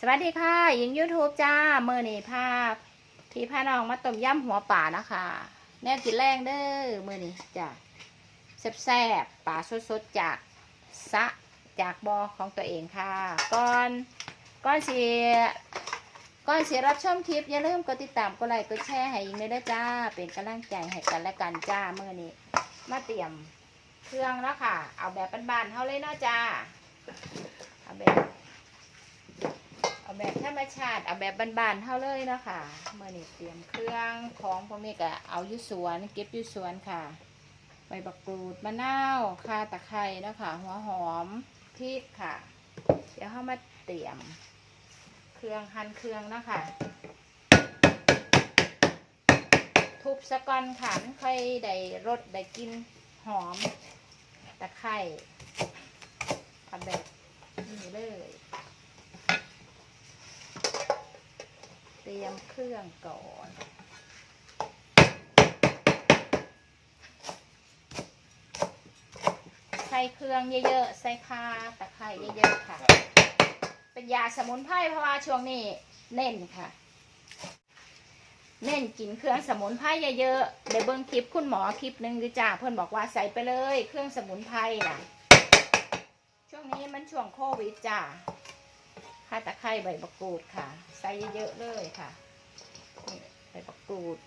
สวัสดีค่ะหญิง YouTube จ้าเมื่อนี้ภาพที่พาน้องมาต้มยำหัวป่านะคะแนวกินแรงเด้อเมื่อนี้จ้ะแซ่บๆป่าสดๆจากสะจากบอของตัวเองค่ะก่อนก่อนเสิก่อนเสิรับชมคลิป อย่าลืมกดติดตามกดไลค์กดแชร์ให้หญิงด้วยจ้า เป็นกำลังใจให้กันและกันจ้าเมื่อนี้มาเตรียมเครื่องแล้วค่ะ เอาแบบบ้านๆเท่าเลยเนาะจ้าเอาแบบ แบบธรรมชาติเอาแบบบานๆเท่าเลยเนาะค่ะเมื่อนี้เตรียมเครื่องของพวกนี้ก็เอายูสวนเก็บยูสวนค่ะใบบักกรูดมะนาวข่าตะไคร้นะคะหัวหอมพริกค่ะ เดี๋ยวเข้ามาเตรียม เครื่องหั่นเครื่องนะคะ ทุบสะก่อนค่ะมันค่อยได้รสได้กลินหอมตะไคร้ทำแบบนี้เลย เต รียมเครื่องก่อน ใส่เครื่องเยอะๆ ใส่ข่าตะไคร้เยอะๆค่ะ เป็นยาสมุนไพรเพราะว่าช่วงนี้เน้นค่ะ เน้นกินเครื่องสมุนไพรเยอะๆได้เบิ่งคลิปคุณหมอคลิปหนึ่งดิจ้าเพื่อนบอกว่าใส่ไปเลย เครื่องสมุนไพรน่ะ ช่วงนี้มันช่วงโควิดจ้า ข่าตะไคร้ใบมะกรูดค่ะ ใส่เยอะๆเลยค่ะใบมะกรูด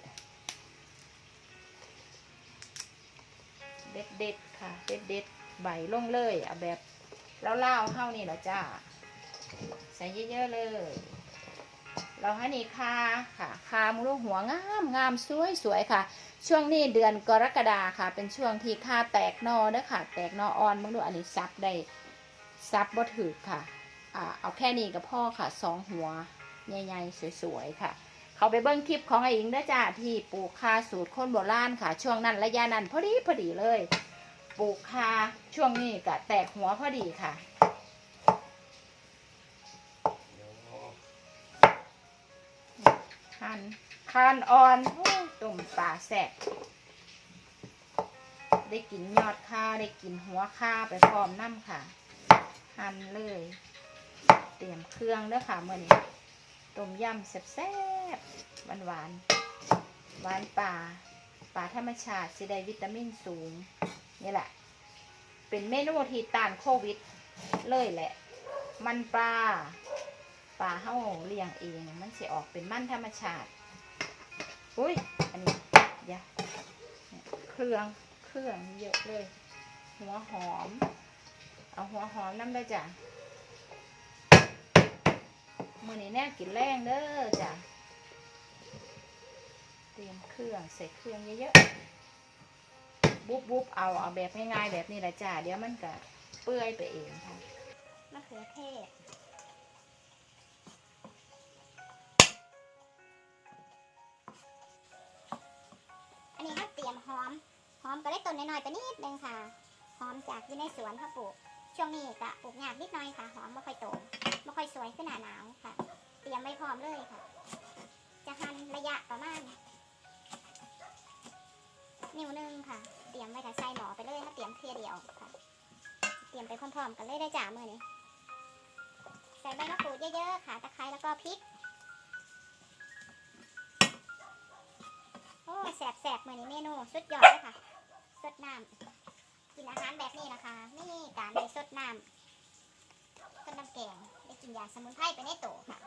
เด็ดๆค่ะ เด็ดๆใบลงเลยเอาแบบแล้วเล่าๆเข้านี่เหรอจ้าใส่เยอะๆเลย เราให้นี่คาค่ะคามุรุหัวงามงามสวยสวยๆค่ะ ช่วงนี้เดือนกรกฎาค่ะ เป็นช่วงที่คาแตกนอเด้อค่ะ แตกนออ่อนบางดูอันนี้ซับได้ซับบ่ถือค่ะ เอาแค่นี้กับพ่อค่ะสองหัวใหญ่ๆสวยๆค่ะ เขาไปเบิ้งคลิปของไอ้อิงเด้อจ้าที่ปลูกคาสูตรคนโบราณค่ะ ช่วงนั้นระยะนั้นพอดีพอดีเลยปลูกคาช่วงนี้ก็แตกหัวพอดีค่ะคันคานอ่อนตุ่มปลาแสบได้กินยอดค่าได้กินหัวค่าไปพร้อมน้ำค่ะ หั่นเลย เตรียมเครื่องเด้อค่ะเมื่อนี้ต้มยำแซ่บๆหวานหวานหวานปลาปลาธรรมชาติสิได้วิตามินสูง นี่แหละ เป็นเมนูที่ต้านโควิด เลยแหละ มันปลาปลาเฮ้าเลี้ยงเอง มันสิออกเป็นมันธรรมชาติอุ้ยอันนี้เดี๋ยวเครื่องเครื่องเยอะเลย หัวหอม เอาหัวหอมน้ำได้จ้ะ มือนี้แน่กินแรงเด้อจ้ะ เตรียมเครื่องใส่เครื่องเยอะๆ บุ๊บบุ๊บเอาเอาแบบง่ายๆแบบนี้แหละจ้ะ เดี๋ยวมันก็เปื่อยไปเองค่ะมะเขือเทศอันนี้ก็เตรียมหอม หอมก็ได้ต้นน้อยๆไปนิดนึงค่ะ หอมจากที่ในสวนเขาปลูก ช่วงนี้ก็ปลูกยากนิดหน่อยค่ะ หอมไม่ค่อยโตไม่ค่อยสวยขึ้นหนาหนาวค่ะ เตรียมไว้พร้อมเลยค่ะ จะหั่นระยะประมาณนิ้วนึงค่ะ เตรียมไว้ถ้าใส่หมอไปเลยถ้าเตรียมเทียเดียวค่ะ เตรียมไปพร้อมๆกันเลยได้จ้ามือนี้ใส่ใบมะกรูดเยอะๆค่ะ ตะไคร้แล้วก็พริก โอ้แสบๆมือนี้เมนูสุดยอดเลยค่ะสดน้ำ กินอาหารแบบนี้นะคะ นี่การได้สดน้ำต้นน้ำแกงได้กินยาสมุนไพรไปในโตค่ะ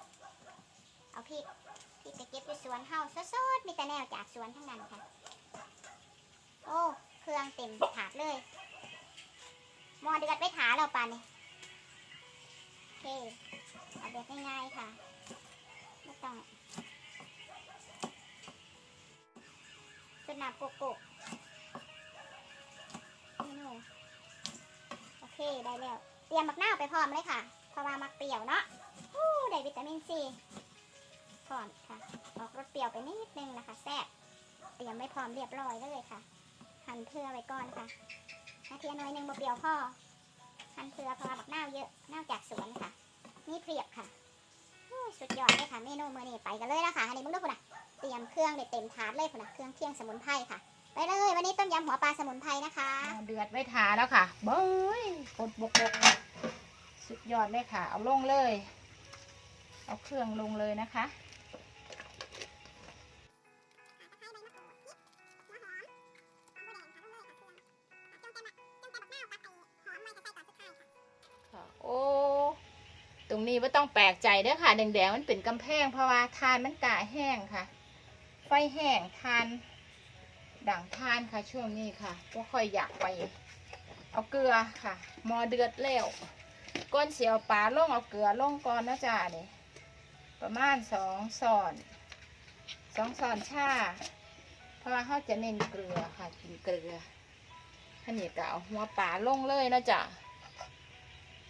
เอาพริกพริกไปเก็บอยู่สวนเฮาสดๆมีแต่แนวจากสวนทั้งนั้นค่ะ โอ้เครื่องเต็มถาดเลยมอเดือดไปถาเราปานนี่โอเคเอาแบบง่ายๆค่ะไม่ต้องสนับโกโก้ เคได้แล้ว เตรียมมักนาวไปพร้อมเลยค่ะ เพราะว่ามักเปรี้ยวเนาะอู้ได้วิตามินซีพร้อมค่ะ ออกรสเปรี้ยวไปนิดนึงนะคะแซ่บเตรียมไม่พร้อมเรียบร้อยเลยค่ะ หั่นเพื่อไว้ก่อนค่ะนาทีน้อยหนึ่งบ่เปรี้ยวพ่อหั่นเพื่อเพราะว่าบักนาวเยอะนาจากสวนค่ะ นี่เพียบค่ะโอ้ยสุดยอดเลยค่ะเมนูมื้อนี้ไปกันเลยนะคะอันนี้มึงดูคุณนะเตรียมเครื่องเด็ดเต็มถาดเลยคุณนะเครื่องเคียงสมุนไพรค่ะ ไปเลย วันนี้ต้มยำหัวปลาสมุนไพรนะคะ เดือดไว้ทาแล้วค่ะเบ้ยกดบกบกสุดยอดเลยค่ะ เอาลงเลย เอาเครื่องลงเลยนะคะโอ้ตรงนี้ว่าต้องแปลกใจเด้อค่ะแดงๆมันเป็นกำแพงเพราะว่าทานมันกาแห้งค่ะ ไฟแห้งทาน ด่างทานค่ะช่วงนี้ค่ะก็ค่อยอยากไป เอาเกลือค่ะมอเดือดแล้วก้นเสียวปลาล่งเอาเกลือล่งก่อนนะจ๊ะนี่ประมาณสองซอนสองซอนชาเพราะว่าเขาจะเน้นเกลือค่ะกินเกลือท่านี่ก็เอาหัวปลาลงเลยนะจ๊ะ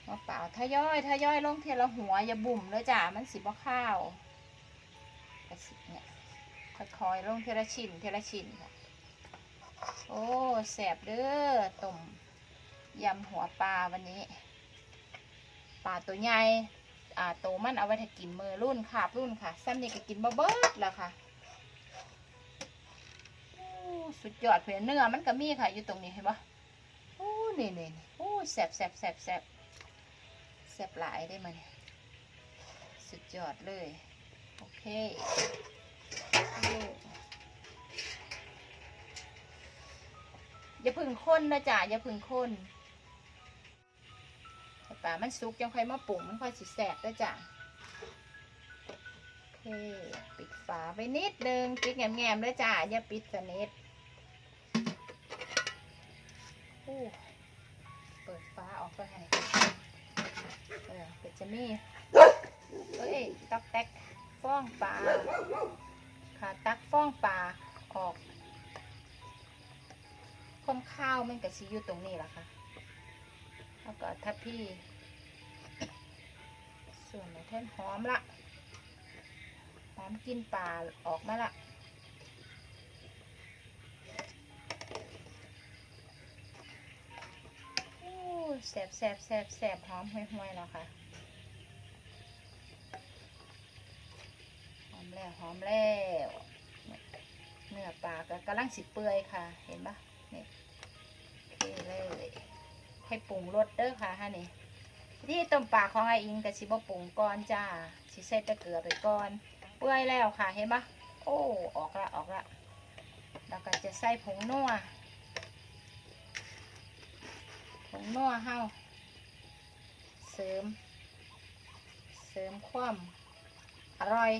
มะเปล่าทยอยทยอยลงเทละหัวอย่าบุ่มเลยจ้ะมันสิบ่ข้าวกระสิเนี่ยค่อยๆลงเทละชิ้นเทละชิ้นค่ะ โอ้แสบเด้อต้มยำหัวปลาวันนี้ ปลาตัวใหญ่อ่าโตวมันเอาไว้ถ้ากินมือรุ่นขาบรุ่นค่ะซ้ำนี่ก็กินบ่เบิดแล้วค่ะโอ้สุดยอดเพื่อนเนื้อมันก็มีค่ะ อยู่ตรงนี้เห็นปะโอ้นี่นี่นี่โอ้แสบแสบแสบแสบแซ่บหลายได้มันสุดยอดเลย โอเค อย่าพึ่งข้นนะจ๊ะอย่าพึ่งข้นป่ามันสุกยังค่อยมาปรุงมันค่อยสิแสบนะจ๊ะโอเคปิดฝาไว้นิดนึงปิดแง้มๆเลยจ้ะอย่าปิดสนิทโอ้เปิดฝาออกก็ให้เออเป็ดจะมีเอ้ยตักแตกฟ้องปลาค่ะตักฟ้องปลาออก คมข้าวมันกับซีอยู่ตรงนี้แหละค่ะ แล้วก็ทับพี่ ส่วนแท่นหอมละหอมกินปลาออกมาละโอ้แสบแสบแสบแสบหอมห่วยๆแล้วค่ะ หอมแล้วหอมแล้ว เนื้อปลาก็กำลังสิเปื่อยค่ะ เห็นปะ นี่เลยให้ปรุงรสเด้อค่ะฮะนี่ที่ต้มปลาของไออิงกับสิบปรุงก่อนจ้าสิใส่ตะเกลือไปก่อนเปื่อยแล้วค่ะเห็นปะโอ้ออกละออกละแล้วก็จะใส่ผงนัวผงนัวเฮาเสริม เสริมความอร่อย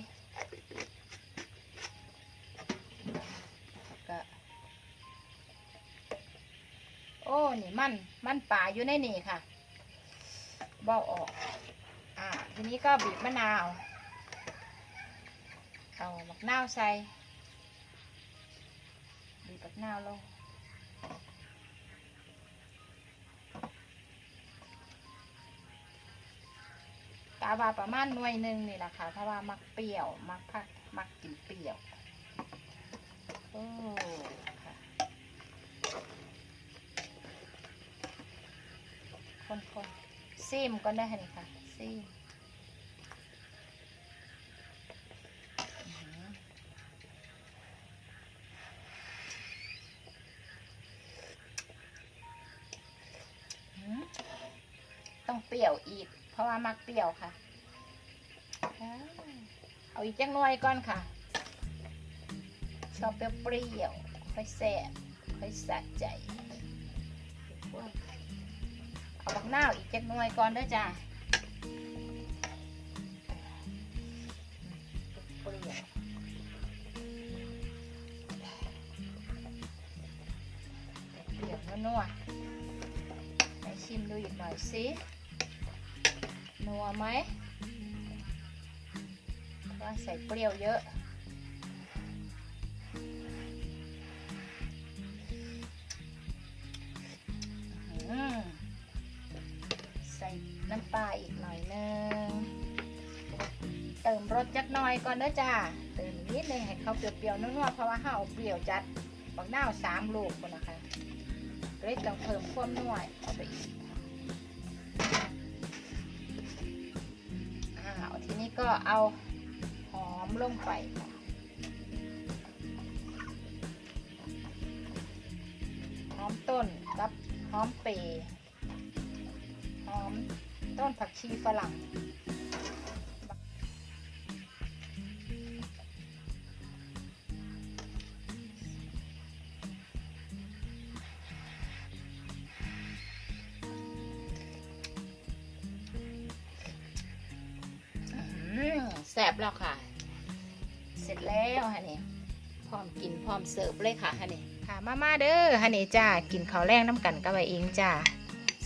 อ้นี่มัน มันป่าอยู่ในนี่ค่ะเบาออก อ่า ทีนี้ก็บีบมะนาว เอามะนาวใส่ บีบมะนาวลงกาว่าประมาณหน่วยหนึ่งนี่แหละค่ะเพราะว่ามักเปรี้ยว มักพักมักกินเปรี้ยว โอ้ คนๆซิมก็ได้ค่ะนี่ค่ะซิมต้องเปรี้ยวอีก เพราะว่ามักเปรี้ยวค่ะ เอาอีกจังหน่อยก่อนค่ะชอบเปรี้ยวๆค่อยแซ่บค่อยสะใจ บักนาวอีกจังหน่อยก่อนเด้อจ้าเปรี้ยวเปรี้ยวนัวไหนชิมดูอีกหน่อยสินัวไหมว่าใส่เปรี้ยวเยอะ น้ำปลาอีกหน่อยนึง เติมรสจักหน่อยก่อนเด้อจ้า เติมนิดนึงให้เขาเปรี้ยวๆนัวๆเพราะว่าห้าเอาเปรี้ยวจัดบักนาวสามลูกคนนะคะเลยต้องเพิ่มความนัวเข้าไปอีกอ้าวทีนี้ก็เอาหอมลงไปหอมต้นกับหอมเปย์ ต้นผักชีฝรั่ง แสบแล้วค่ะ เสร็จแล้วฮะเนี่พร้อมกินพร้อมเสิร์ฟเลยค่ะฮะเนี่ค่ะมามาเด้อฮะเนี่จ้า กินข้าวแรงน้ำกันกับไปเองจ้า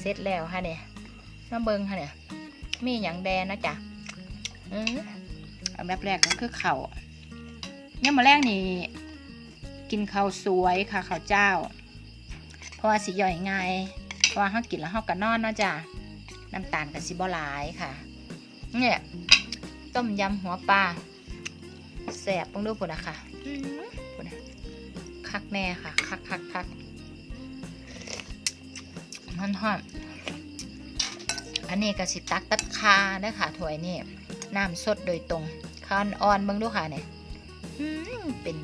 เสร็จแล้วฮะเนี่ น้ำเบิงฮะเนี่ย มีอย่างแดงนะจ๊ะอืออันดับแรกก็คือข้าวเนี่ยมาแรกนี่ กินข้าวสวยค่ะข้าวเจ้า เพราะว่าสิย่อยง่ายเพราะว่าเขากินแล้วเขาก็นอนเนาะจ้ะน้ำตาลกับสิบ่หลายค่ะ เนี่ยต้มยำหัวปลาแสบต้องดูปุ่นนะคะปุ่นนะคักแน่ค่ะ คักคักคักมันหอม อันนี้ก็สิตักตัดคาเด้อค่ะถ้วยนี่น้ำสดโดยตรงคานอ่อนเบิ่งดูค่ะเนี่ยเป็น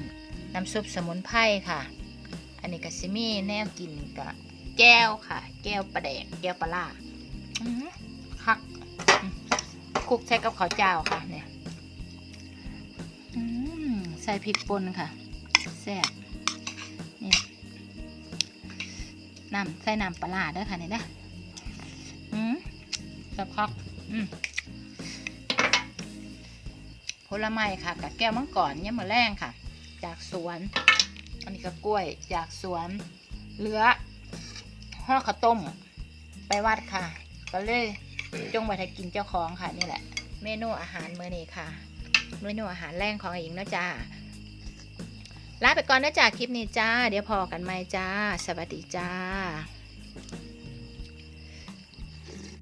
น้ำซุปสมุนไพรค่ะ อันนี้ก็ซิมีแนวกินกับแก้วค่ะ แก้วปลาแดกแก้วปลาล่าคักคุกใช้กับข้าวเจ้าค่ะเนี่ยใส่พริกป่นค่ะแซ่บนี่น้ำใส่น้ำปลาล่าด้วยค่ะเนี่ยนะ ผลไม้ค่ะกับแก้วมังกรเนี่ยมาแรงค่ะ จากสวน อันนี้ก็กล้วยจากสวน เหลือห่อข้าวต้ม ไปวัดค่ะ ก็เลยจงไว้ให้กินเจ้าของค่ะนี่แหละ เมนูอาหารเมื้อนี้ค่ะ เมนูอาหารแรงของอิงนาะจ้าลาไปก่อนนะจ้าคลิปนี้จ้า เดี๋ยวพอกันไหมจ้า สวัสดีจ้า